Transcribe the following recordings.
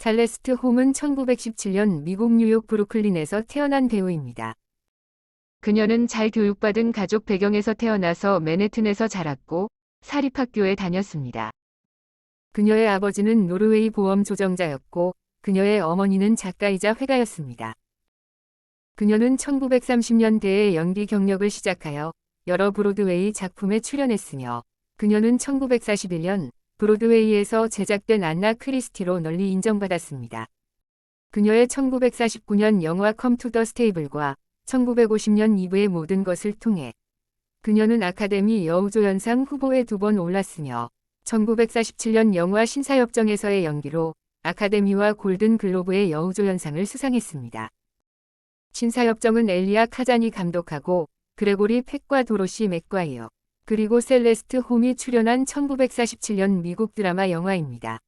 찰레스트 홈은 1917년 미국 뉴욕 브루클린에서 태어난 배우입니다. 그녀는 잘 교육받은 가족 배경에서 태어나서 맨해튼에서 자랐고 사립학교에 다녔습니다. 그녀의 아버지는 노르웨이 보험 조정자였고 그녀의 어머니는 작가이자 회가였습니다. 그녀는 1930년대에 연기 경력을 시작하여 여러 브로드웨이 작품에 출연했으며 그녀는 1941년 브로드웨이에서 제작된 안나 크리스티로 널리 인정받았습니다. 그녀의 1949년 영화 컴투 더 스테이블과 1950년 2부의 모든 것을 통해 그녀는 아카데미 여우조연상 후보에 두 번 올랐으며 1947년 영화 신사협정에서의 연기로 아카데미와 골든 글로브의 여우조연상을 수상했습니다. 신사협정은 엘리아 카자니 감독하고 그레고리 팩과 도로시 맥과이어 그리고 셀레스트 홈이 출연한 1947년 미국 드라마 영화입니다.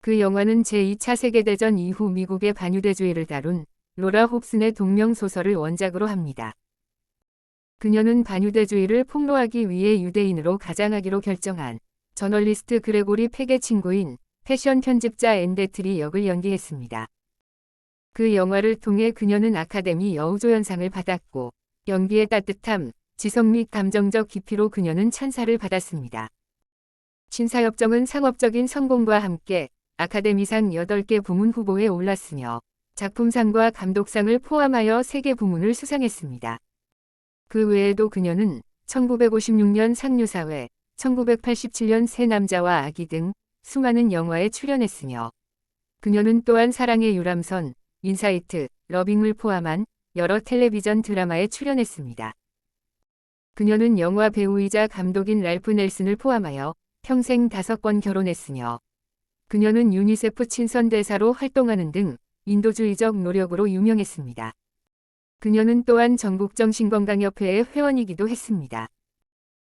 그 영화는 제2차 세계대전 이후 미국의 반유대주의를 다룬 로라 홉슨의 동명소설을 원작으로 합니다. 그녀는 반유대주의를 폭로하기 위해 유대인으로 가장하기로 결정한 저널리스트 그레고리 팩의 친구인 패션 편집자 앤데트리 역을 연기했습니다. 그 영화를 통해 그녀는 아카데미 여우조연상을 받았고 연기의 따뜻함, 지성 및 감정적 깊이로 그녀는 찬사를 받았습니다. 신사협정은 상업적인 성공과 함께 아카데미상 8개 부문 후보에 올랐으며 작품상과 감독상을 포함하여 3개 부문을 수상했습니다. 그 외에도 그녀는 1956년 상류사회, 1987년 새 남자와 아기 등 수많은 영화에 출연했으며 그녀는 또한 사랑의 유람선, 인사이트, 러빙을 포함한 여러 텔레비전 드라마에 출연했습니다. 그녀는 영화 배우이자 감독인 랄프 넬슨을 포함하여 평생 다섯 번 결혼했으며 그녀는 유니세프 친선대사로 활동하는 등 인도주의적 노력으로 유명했습니다. 그녀는 또한 전국정신건강협회의 회원이기도 했습니다.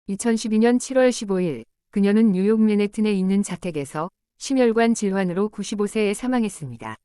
2012년 7월 15일 그녀는 뉴욕 맨해튼에 있는 자택에서 심혈관 질환으로 95세에 사망했습니다.